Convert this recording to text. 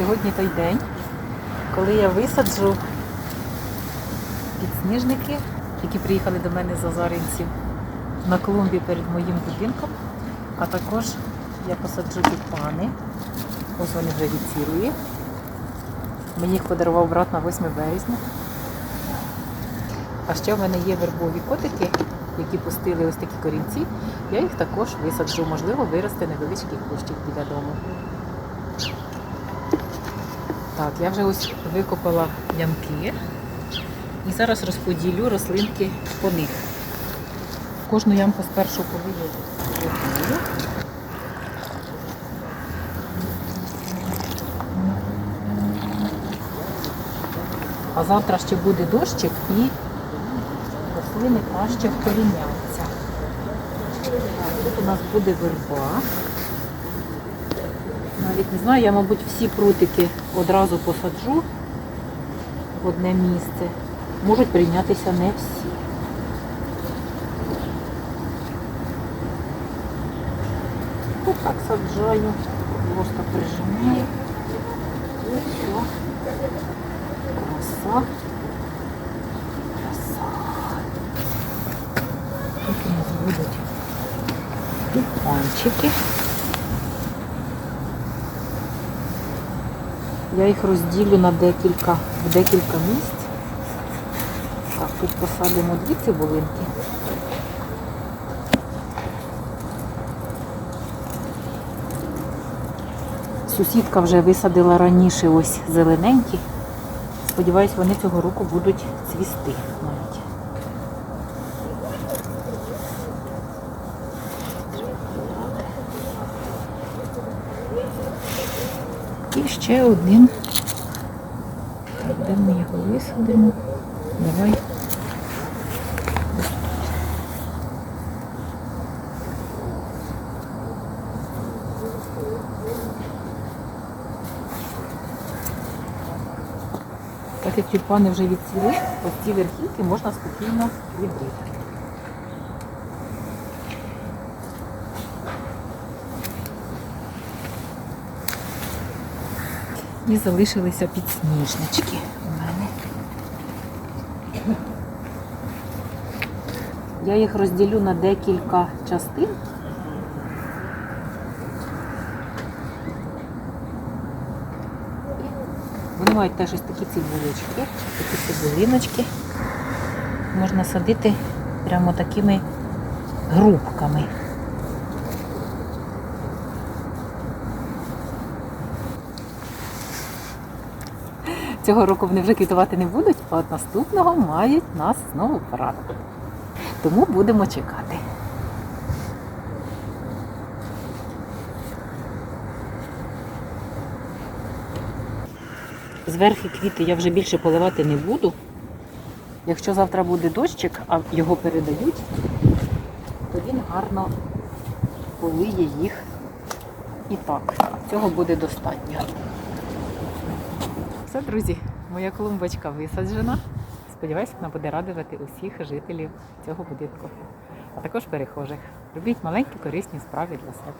Сьогодні той день, коли я висаджу підсніжники, які приїхали до мене з Озаринців на клумбі перед моїм будинком. А також я посаджу тюльпани. Ось вони вже відцілі. Мені їх подарував брат на 8 березня. А ще в мене є вербові котики, які пустили ось такі корінці. Я їх також висаджу, можливо, виросте невеличкий кущик біля дому. Так, я вже ось викопала ямки і зараз розподілю рослинки по них. Кожну ямку спершу полию. А завтра ще буде дощик і рослини краще вкоріняться. Тут у нас буде верба. Навіть не знаю, я, мабуть, всі прутики одразу посаджу в одне місце. Можуть прийнятися не всі. Ось так саджаю, просто прижимаю. І. Краса. Краса. Тут у нас будуть тюльпанчики. Я їх розділю на декілька, в декілька місць. Так, тут посадимо дві цибулинки. Сусідка вже висадила раніше ось зелененькі. Сподіваюсь, вони цього року будуть цвісти навіть. І ще один. Так, де ми його висадимо? Давай. Так як тюльпани вже відцвіли, ось ці верхівки можна спокійно відрізати. І залишилися підсніжнички у мене. Я їх розділю на декілька частин. Вони мають теж ось такі цибулечки, такі цибулиночки. Можна садити прямо такими грубками. Цього року вони вже квітувати не будуть, а от наступного мають нас знову порадити. Тому будемо чекати. Зверхи квіти я вже більше поливати не буду. Якщо завтра буде дощик, а його передають, то він гарно полиє їх і так. Цього буде достатньо. Все, друзі, моя клумбочка висаджена. Сподіваюсь, вона буде радувати усіх жителів цього будинку, а також перехожих. Робіть маленькі корисні справи для себе.